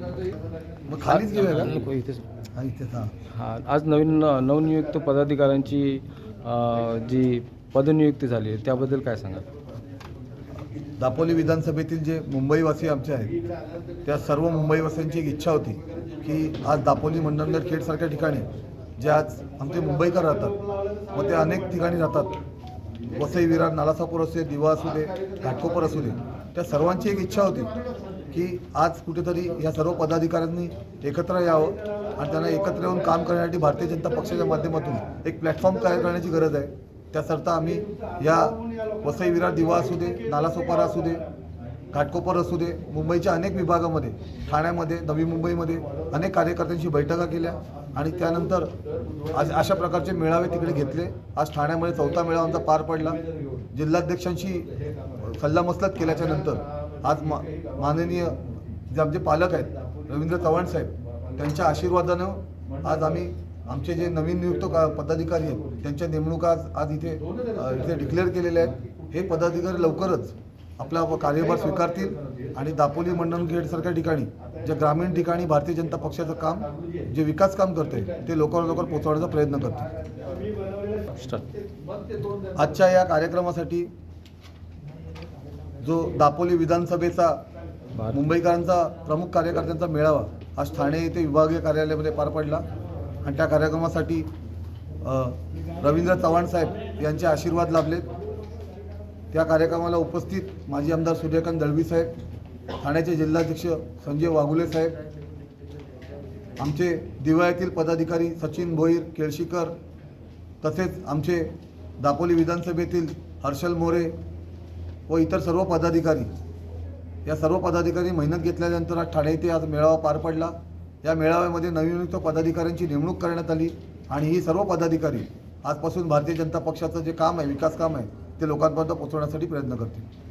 मग खालीच घेऊया का? नको इथेच. हा हा. हा आज नवीन नवनियुक्त पदाधिकाऱ्यांची अ, जी पदनियुक्ती झाली आहे त्याबद्दल काय सांगा दापोली विधानसभेतील जे मुंबईवासी आमचे आहेत त्या सर्व मुंबईवासियांची एक इच्छा होती की आज दापोली मंडणगड खेडसारख्या ठिकाणी जे आज आमचे मुंबईकर राहतात व ते अनेक ठिकाणी राहतात वसई विरार नालासापूर असू दे दिवा असू दे घाटकोपर असू दे त्या सर्वांची एक इच्छा होती. की आज कुठेतरी या सर्व पदाधिकाऱ्यांनी एकत्र यावं आणि त्यांना एकत्र येऊन काम करण्यासाठी भारतीय जनता पक्षाच्या माध्यमातून एक प्लॅटफॉर्म तयार करण्याची गरज आहे. त्याकरता आम्ही या वसई विरार दिवा असू दे नालासोपारा असू दे घाटकोपर असू दे मुंबईच्या अनेक विभागामध्ये ठाण्यामध्ये नवी मुंबईमध्ये अनेक कार्यकर्त्यांशी बैठका केल्या आणि त्यानंतर आज अशा प्रकारचे मेळावे तिकडे घेतले. आज ठाण्यामध्ये चौथा मेळावा आमचा पार पडला. जिल्हाध्यक्षांशी सल्लामसलत केल्याच्यानंतर आज मा माननीय जे आमचे पालक आहेत रवींद्र चव्हाण साहेब त्यांच्या आशीर्वादानं आज आम्ही आमचे जे नवीन नियुक्त का पदाधिकारी आहेत त्यांच्या नेमणुका आज आज इथे इथे डिक्लेअर केलेल्या आहेत. हे पदाधिकारी लवकरच आपला कार्यभार स्वीकारतील आणि दापोली मंडणगेडसारख्या ठिकाणी जे ग्रामीण ठिकाणी भारतीय जनता पक्षाचं काम जे विकास काम करते ते लोकांवर लवकर पोचवण्याचा प्रयत्न करते आजच्या या कार्यक्रमासाठी जो दापोली विधानसभेचा मुंबईकरांचा प्रमुख कार्यकर्त्यांचा मेळावा आज ठाणे येथे विभागीय कार्यालयामध्ये पार पडला. आणि त्या कार्यक्रमासाठी रवींद्र चव्हाण साहेब यांचे आशीर्वाद लाभलेत. त्या कार्यक्रमाला उपस्थित माजी आमदार सूर्यकांत दळवी साहेब ठाण्याचे जिल्हाध्यक्ष संजय वाघुले साहेब आमचे दिवाळीतील पदाधिकारी सचिन भोईर केळशीकर तसेच आमचे दापोली विधानसभेतील हर्षल मोरे व इतर सर्व पदाधिकारी. या सर्व पदाधिकारी मेहनत घेतल्यानंतर आज ठाणे येथे आज मेळावा पार पडला. या मेळाव्यामध्ये नवनियुक्त पदाधिकाऱ्यांची नेमणूक करण्यात आली आणि ही सर्व पदाधिकारी आजपासून भारतीय जनता पक्षाचं जे काम आहे विकास काम आहे ते लोकांपर्यंत पोहोचवण्यासाठी प्रयत्न करतील.